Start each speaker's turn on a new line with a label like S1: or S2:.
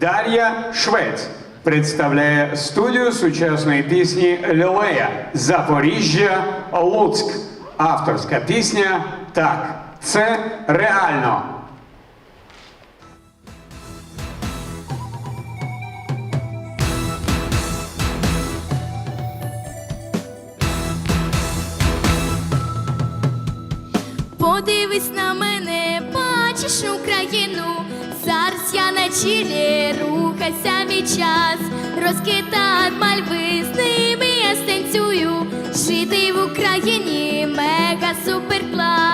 S1: Дар'я Швець представляє студію сучасної пісні Лілея Запоріжжя Луцьк. Авторська пісня Так, це реально.
S2: Подивись на мене, бачиш Україну. Зараз я на чилі, рухайся мій час, розкидав мальви, з ними я станцюю. Жити в Україні мега супер клас.